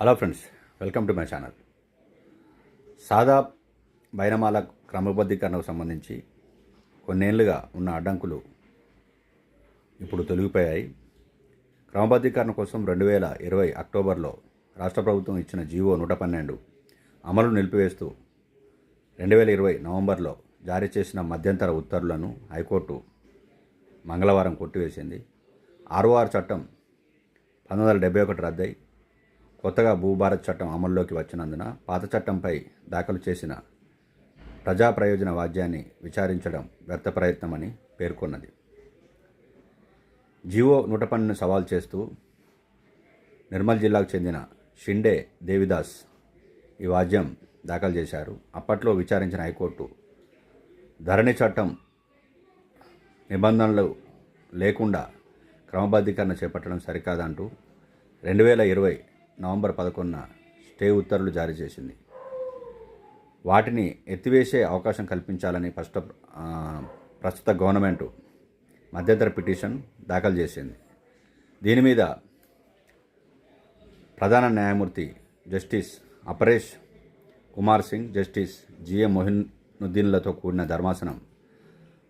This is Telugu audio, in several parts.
Hello friends welcome to my channel. సాదా బైనమాల క్రమబద్ధీకరణకు సంబంధించి కొన్నేళ్ళుగా ఉన్న అడ్డంకులు ఇప్పుడు తొలగిపోయాయి. క్రమబద్ధీకరణ కోసం రెండు వేల ఇరవై అక్టోబర్లో రాష్ట్ర ప్రభుత్వం ఇచ్చిన జీవో నూట పన్నెండు అమలు నిలిపివేస్తూ రెండు వేల ఇరవై నవంబర్లో జారీ చేసిన మధ్యంతర ఉత్తర్వులను హైకోర్టు మంగళవారం కొట్టివేసింది. ఆర్ఓఆర్ చట్టం పంతొమ్మిది వందల డెబ్బై ఒకటి రద్దయి కొత్తగా భూభారత్ చట్టం అమల్లోకి వచ్చినందున పాత చట్టంపై దాఖలు చేసిన ప్రజా ప్రయోజన వాద్యాన్ని విచారించడం వ్యర్థ ప్రయత్నమని పేర్కొన్నది. జివో నూట పన్నెండు సవాల్ చేస్తూ నిర్మల్ జిల్లాకు చెందిన షిండే దేవిదాస్ ఈ వాద్యం దాఖలు చేశారు. అప్పట్లో విచారించిన హైకోర్టు ధరణి చట్టం నిబంధనలు లేకుండా క్రమబద్ధీకరణ చేపట్టడం సరికాదంటూ రెండు వేల ఇరవై నవంబర్ పదకొండున స్టే ఉత్తర్వులు జారీ చేసింది. వాటిని ఎత్తివేసే అవకాశం కల్పించాలని ఫస్ట్ ప్రస్తుత గవర్నమెంట్ మధ్యంతర పిటిషన్ దాఖలు చేసింది. దీని మీద ప్రధాన న్యాయమూర్తి justice Aparesh Kumar Singh justice GM మొహినుద్దీన్లతో కూడిన ధర్మాసనం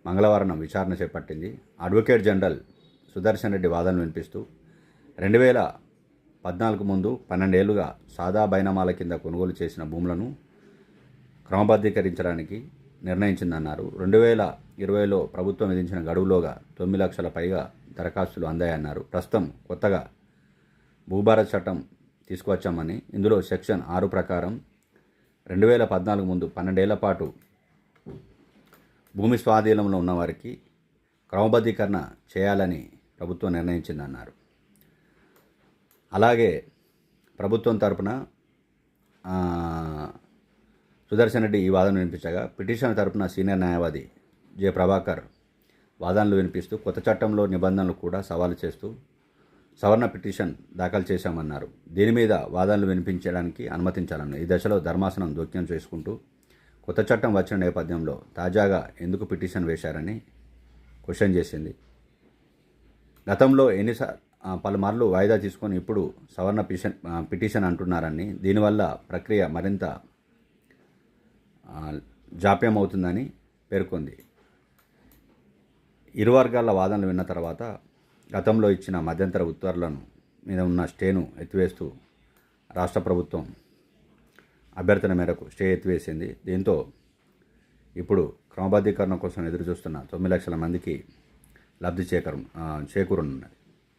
మంగళవారం విచారణ చేపట్టింది. అడ్వకేట్ జనరల్ సుదర్శన్ రెడ్డి వాదనలు వినిపిస్తూ రెండు వేల పద్నాలుగు ముందు పన్నెండేళ్ళుగా సాదా బైనామాల కింద కొనుగోలు చేసిన భూములను క్రమబద్ధీకరించడానికి నిర్ణయించిందన్నారు. రెండు వేల ఇరవైలో ప్రభుత్వం విధించిన గడువులోగా తొమ్మిది లక్షల పైగా దరఖాస్తులు అందాయన్నారు. ప్రస్తుతం కొత్తగా భూభారత్ చట్టం తీసుకువచ్చామని ఇందులో సెక్షన్ ఆరు ప్రకారం రెండు వేల పద్నాలుగు ముందు పన్నెండేళ్ళ పాటు భూమి స్వాధీనంలో ఉన్నవారికి క్రమబద్ధీకరణ చేయాలని ప్రభుత్వం నిర్ణయించిందన్నారు. అలాగే ప్రభుత్వం తరపున సుదర్శన్ రెడ్డి ఈ వాదన వినిపించగా పిటిషన్ తరపున సీనియర్ న్యాయవాది జె. ప్రభాకర్ వాదనలు వినిపిస్తూ కొత్త చట్టంలో నిబంధనలు కూడా సవాలు చేస్తూ సవరణ పిటిషన్ దాఖలు చేశామన్నారు. దీని మీద వాదనలు వినిపించడానికి అనుమతించాలన్నారు. ఈ దశలో ధర్మాసనం జోక్యం చేసుకుంటూ కొత్త చట్టం వచ్చిన నేపథ్యంలో తాజాగా ఎందుకు పిటిషన్ వేశారని క్వశ్చన్ చేసింది. గతంలో ఎన్నిసార్లు పలుమార్లు వాయిదా తీసుకొని ఇప్పుడు సవరణ పిషన్ పిటిషన్ అంటున్నారని దీనివల్ల ప్రక్రియ మరింత జాప్యం అవుతుందని పేర్కొంది. ఇరు వర్గాల వాదనలు విన్న తర్వాత గతంలో ఇచ్చిన మధ్యంతర ఉత్తర్వులను మీద ఉన్న స్టేను ఎత్తివేస్తూ రాష్ట్ర ప్రభుత్వం అభ్యర్థన మేరకు స్టే ఎత్తివేసింది. దీంతో ఇప్పుడు క్రమబద్ధీకరణ కోసం ఎదురుచూస్తున్న తొమ్మిది లక్షల మందికి లబ్ధి చేకరు చేకూరనున్నది.